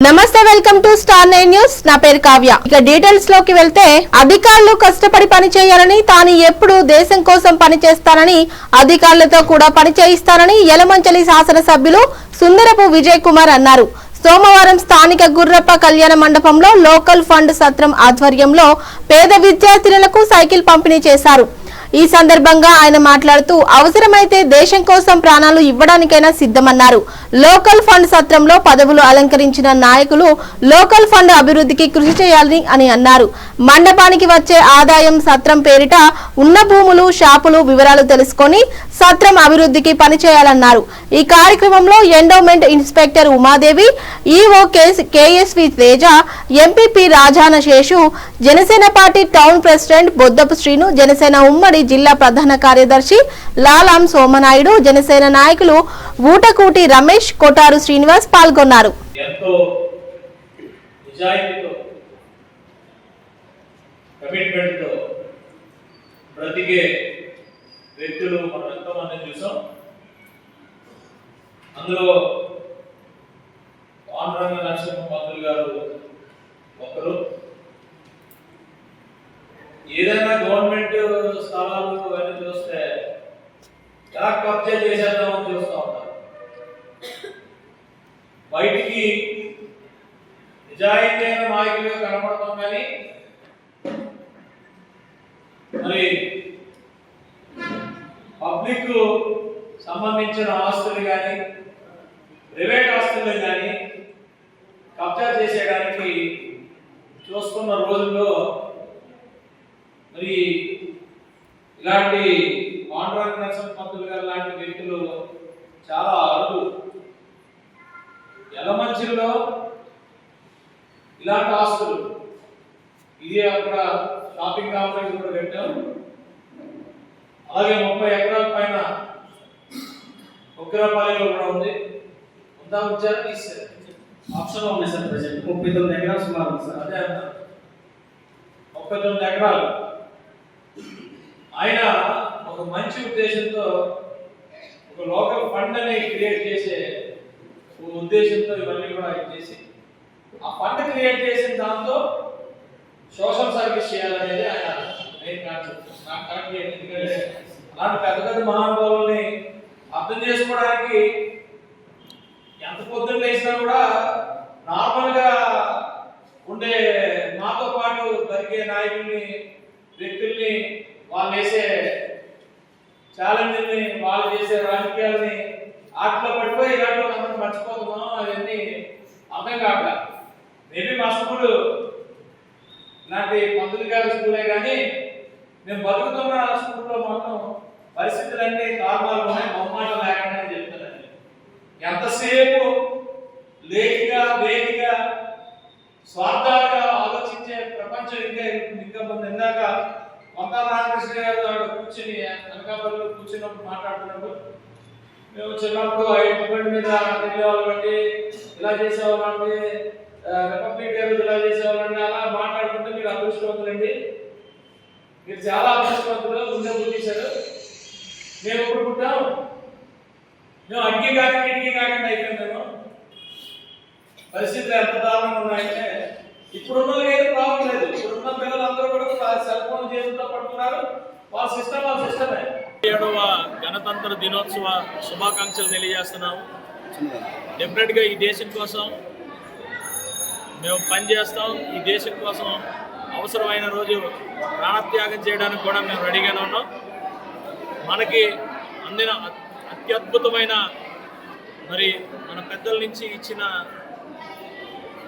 నమస్తే welcome to star nine news. నా పేరు కావ్య. ఇక డీటెయిల్స్లోకి వెళ్తే అధికారులు కష్టపడి పని చేయాలని తాను ఎప్పుడు దేశం కోసం పని చేస్తానని అధికారులతో కూడా పని చేయిస్తానని యలమంచలి శాసనసభ్యులు సుందరపు విజయ్ కుమార్ అన్నారు. సోమవారం స్థానిక గుర్రప్ప కళ్యాణ మండపంలో లోకల్ ఫండ్ సత్రం ఆధ్వర్యంలో పేద విద్యార్థినులకు సైకిల్ పంపిణీ చేశారు. ఈ సందర్భంగా ఆయన మాట్లాడుతూ అవసరమైతే దేశం కోసం ప్రాణాలు ఇవ్వడానికైనా సిద్ధమన్నారు. లోకల్ ఫండ్ సత్రంలో పదవులు అలంకరించిన నాయకులు లోకల్ ఫండ్ అభివృద్ధికి కృషి చేయాలని అని అన్నారు. మండపానికి వచ్చే ఆదాయం సత్రం పేరిట ఉన్న భూములు షాపులు వివరాలు తెలుసుకొని సత్రం అభివృద్ధికి పనిచేయాలన్నారు ఈ కార్యక్రమంలో endowment inspector Umadevi EO KSV Teja MPP Rajana Seshu Janasena party town president Boddapu Srinu Janasena ఉమ్మడి జిల్లా ప్రధాన కార్యదర్శి లాలాం సోమనాయుడు జనసేన నాయకులు ఊటకూటి రమేష్ కొటారు శ్రీనివాస్ పాల్గొన్నారు. వ్యక్తులు మనం ఎంతో చూసాం. అందులో నరసింహ పంతులు గారు ఒకరు. ఏదైనా గవర్నమెంట్ స్థలాలు అవన్నీ చూస్తే ఎలా కబ్జా చేసేద్దామని చూస్తూ ఉంటారు. బయటికి నిజాయితీ నాయకులుగా కనపడతాం కానీ మరి పబ్లిక్ సంబంధించిన ఆస్తులు కానీ ప్రైవేట్ ఆస్తులు కానీ కబ్జా చేసేయడానికి చూస్తున్న రోజుల్లో మరి ఇలాంటి పాండురంగ పంతులు గారు లాంటి వ్యక్తులు చాలా అరుదు. ఎలమంచిలో ఇలాంటి ఆస్తులు. ఇది అక్కడ షాపింగ్ కాంప్లెక్స్ కూడా పెట్టాం అలాగే ముప్పై ఎకరాల పైన ఉగ్రపాలెంలో కూడా ఉంది. ఉందా ఉంచారు తీసారు ఉన్నాయి సార్ ప్రజెంట్ ముప్పై తొమ్మిది ఎకరాలు సుమారు ఉంది సార్ అదే ముప్పై తొమ్మిది ఎకరాలు. ఆయన ఒక మంచి ఉద్దేశంతో ఒక లోకల్ ఫండ్ అని క్రియేట్ చేసే ఒక ఉద్దేశంతో ఇవన్నీ కూడా ఆయన చేసి ఆ ఫండ్ క్రియేట్ చేసిన దాంతో సోషల్ సర్వీస్ చేయాలనేది ఆయన కాన్సెప్ట్. నాకు కరెక్ట్ ఎందుకంటే అలాంటి పెద్ద పెద్ద మహానుభావుల్ని అర్థం చేసుకోవడానికి ఎంత పొద్దున్న లేచినా కూడా నార్మల్గా ఉండే మాతో పాటు దొరికే నాయకుల్ని వ్యక్తుల్ని వాళ్ళు వేసే ఛాలెంజ్ని వాళ్ళు చేసే రాజకీయాలని ఆటలో పడిపోయి ఇలాంటి అందరం మర్చిపోతున్నాం అవన్నీ అర్థం కావట్లా? మేబీ మా స్కూల్ ఇలాంటి పంతులు గారి స్కూలే కానీ మేము బతుకుతున్న స్కూల్లో మాత్రం పరిస్థితులన్నీ కారణాలు ఉన్నాయి మొహమాట లేకుండా చెప్తానండి ఎంతసేపు లేఖిగా వేదిగా స్వార్థాలు ప్రపంచం ఇంకా ఇంకా ముందు ఇందాక కొంత రామకృష్ణ గారు ఆడ కూర్చుని అనకాపల్లిలో కూర్చున్నప్పుడు మాట్లాడుతున్నప్పుడు మేము చిన్నప్పుడు ఐదు మీద వెళ్ళేవాళ్ళం బట్టి ఇలా చేసేవాళ్ళండి రిపబ్లిక్ డే ఇలా చేసేవాళ్ళండి అలా మాట్లాడుకుంటే మీరు అదృష్టవంతులండి. మీరు చాలా అదృష్టవంతులు ముందే పుట్టించారు మేము ఎప్పుడు పుట్టాం? మేము అగ్గి కాకుండా ఇంటికి కాకుండా అయిపోయింది మేము. పరిస్థితులు ఎంత దారుణంగా ఉన్నాయంటే ఇప్పుడున్న ఏది ప్రాబ్లం లేదు. ఇప్పుడున్న పిల్లలందరూ కూడా సెల్ ఫోన్ చేతులతో పట్టుకున్నారు. వాళ్ళ సిస్టమ్ వాళ్ళ సిస్టమే. ఏడవ గణతంత్ర దినోత్సవ శుభాకాంక్షలు తెలియజేస్తున్నాము. డెఫినెట్గా ఈ దేశం కోసం మేము పనిచేస్తాం. ఈ దేశం కోసం అవసరమైన రోజు ప్రాణత్యాగం చేయడానికి కూడా మేము రెడీగానే ఉన్నాం. మనకి అందిన అత్యద్భుతమైన మరి మన పెద్దల నుంచి ఇచ్చిన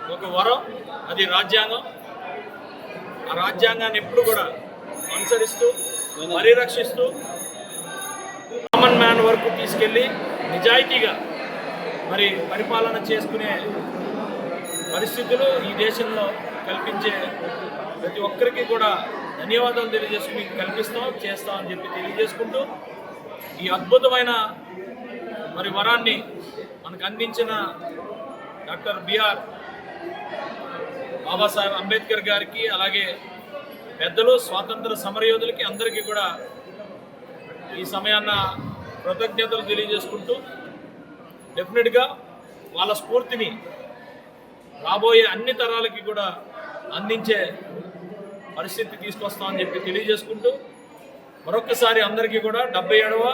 ఒక వరం అది రాజ్యాంగం. ఆ రాజ్యాంగాన్ని ఎప్పుడు కూడా అనుసరిస్తూ పరిరక్షిస్తూ కామన్ మ్యాన్ వరకు తీసుకెళ్ళి నిజాయితీగా మరి పరిపాలన చేసుకునే పరిస్థితులు ఈ దేశంలో కల్పించే ప్రతి ఒక్కరికి కూడా ధన్యవాదాలు తెలియజేసుకుని కల్పిస్తాం చేస్తాం అని చెప్పి తెలియజేసుకుంటూ ఈ అద్భుతమైన మరి వరాన్ని మనకు అందించిన డాక్టర్ బిఆర్ బాబాసాహెబ్ అంబేద్కర్ గారికి అలాగే పెద్దలు స్వాతంత్ర సమరయోధులకి అందరికీ కూడా ఈ సమయాన్న కృతజ్ఞతలు తెలియజేసుకుంటూ డెఫినెట్గా వాళ్ళ స్ఫూర్తిని రాబోయే అన్ని తరాలకి కూడా అందించే పరిస్థితి తీసుకొస్తామని చెప్పి తెలియజేసుకుంటూ మరొకసారి అందరికీ కూడా డెబ్బై ఏడవ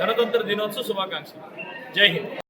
గణతంత్ర దినోత్సవ శుభాకాంక్షలు. జై హింద్.